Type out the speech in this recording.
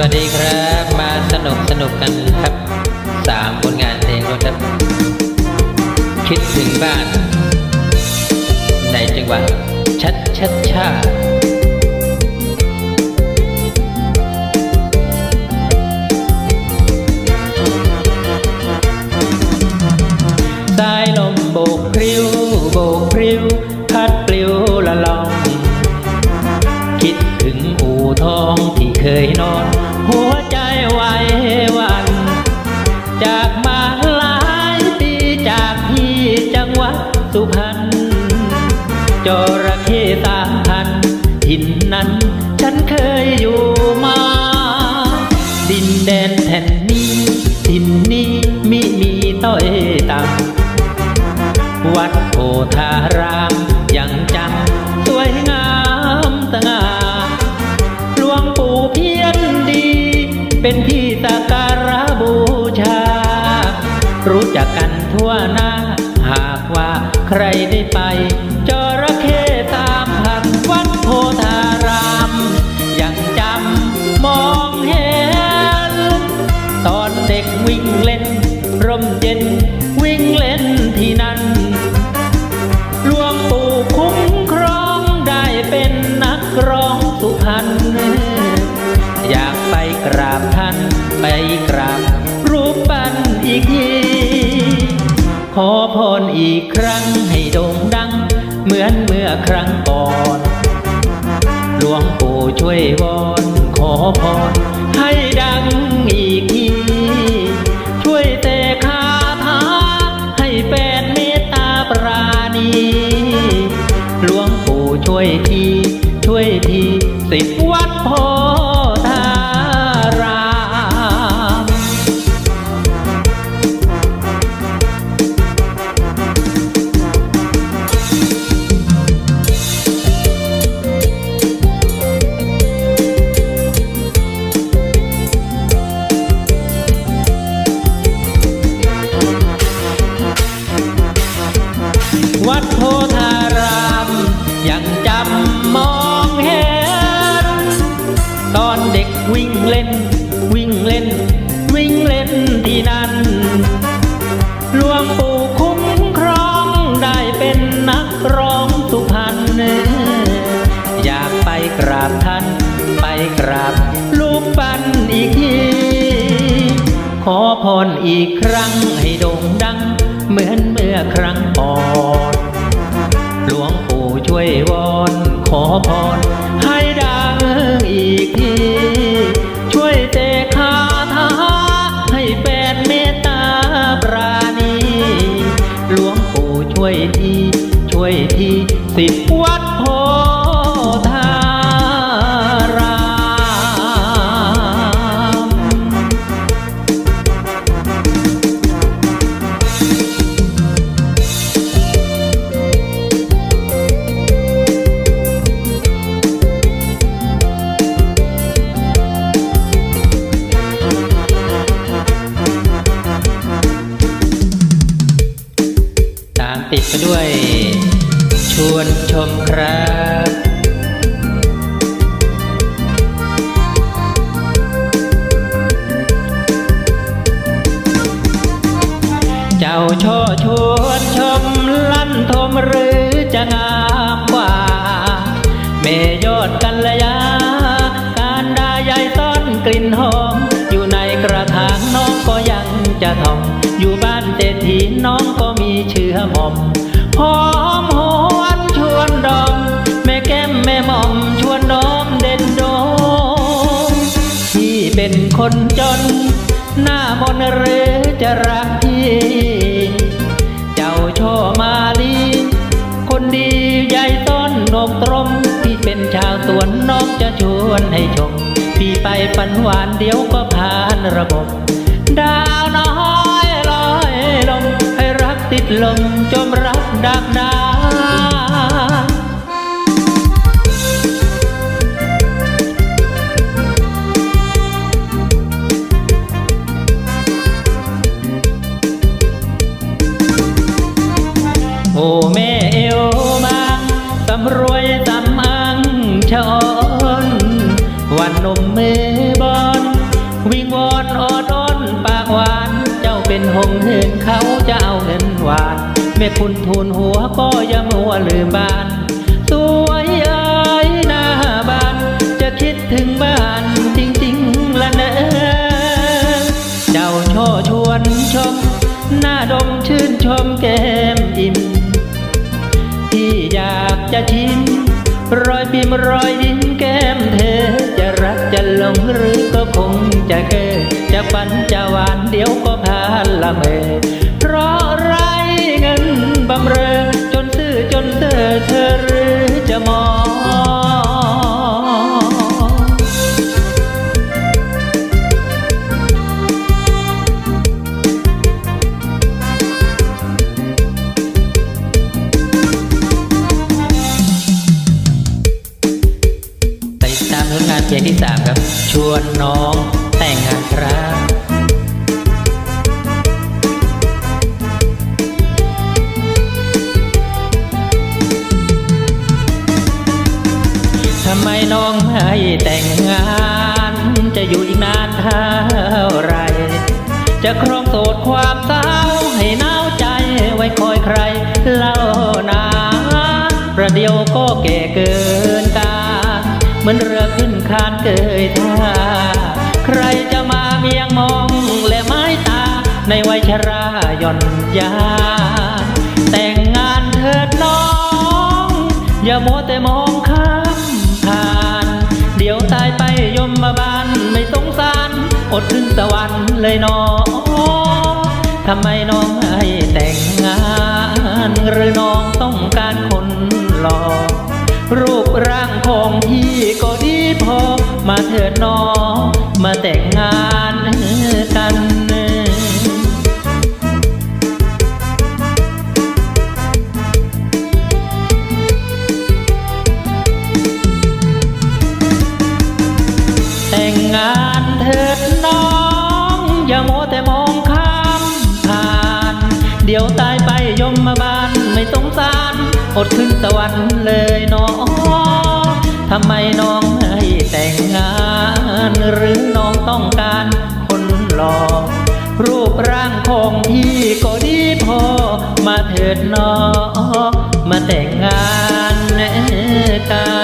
วัสดีครับมาสนุกสนุกกันครับสามผลงานเพลงครับคิดถึงบ้าน ในจังหวะชัดชัดชาสายลมโบกพริ้วโบกพริ้วพัดปลิวละลอง คิดถึงอู่ทองที เคยนอน หัวใจไหวหวัน จากมาหลายปีจากที่จังหวัดสุพรรณจระเข้ตามพันถิ่นนั้น ฉันเคยอยู่มา ดินแดนแผ่นนี้ถิ่นนี้มิมีต้อยต่ำวัดโพธาราม เป็นที่สักการะบูชา รู้จักกันทั่วหน้า หากว่าใครได้ไป ช่วยวอนขอพรให้ดังอีกที ช่วยเตคาถาให้เป็นเมตตาปราณีหลวงปู่ช่วยที ช่วยทีสิบวัดพอ จำมองเห็น ตอนเด็กวิ่งเล่น วิ่งเล่น วิ่งเล่นที่นั่นหลวงปู่คุ้มครองได้เป็นนักร้องสุพรรณอยากไปกราบท่าน ไปกราบรูปปั้นอีกทีขอพรอีกครั้งให้โด่งดัง เหมือนเมื่อครั้งก่อน ช่วยวอนขอพรให้ดังอีกที ช่วยเตคาถาให้เป็นเมตตาปราณีหลวงปู่ช่วยที ช่วยทีสิบวัดโพธ ชวนชมครับเจ้าช่อชวนชมลั่นทมหรือจะงามกว่า เมยอดกัลยา การดาใหญ่ต้นกลิ่นหอม อยู่ในกระถางน้องก็ยังจะทอง อยู่บ้านเศรษฐีน้องก็มีเชื้อหม่อมหอ คนจน หน้ามนต์หรือจะรักพี่ เจ้าช่อมาลีคนดีใหญ่ต้นนกตรมพี่เป็นชาวสวนน้องจะชวนให้ชม พี่ไปฝันหวานเดี๋ยวก็ผ่านระบบ ดาวน้อยลอยลงให้รักติดลมจมรักดักดา แม่คุณทูลหัวก็อย่ามัวลืมบ้าน สวยเอ้ยหน้าบ้าน จะคิดถึงบ้านจริงๆละเนอเจ้าช่อชวนชม หน้าดมชื่นชมแก้มอิ่มที่อยากจะชิมรอยบิมรอยยิ้มแก้มเธอ จะรักจะหลงหรือก็คงจะเกิดจะฝันจะหวานเดี๋ยวก็พานละเมอ นน้องแต่งงานครับทำไมน้องไม่แต่งงาน จะอยู่อีกนานเท่า คานเกยท่าใครจะมาเมียงมองและไม้ตา ในวัยชราหย่อนยา แต่งงานเถิดน้อง อย่ามัวแต่มองข้ามผ่าน เดี๋ยวตายไปยมมาบานไม่สงสาร อดถึงสวรรค์เลยน้องทำไมน้องให้แต่ง มาเถิดน้องมาแต่งงานกันแต่งงานเถิดน้อง อย่าโมแต่มองข้ามผ่าน เดี๋ยวตายไปยมมาบานไม่สงสาร อดขึ้นสวรรค์เลยน้องทำไมน้อง แต่งงานหรือน้องต้องการคนหล่อรูปร่างของพี่ก็ดีพอ มาเถิดน้องมาแต่งงานกัน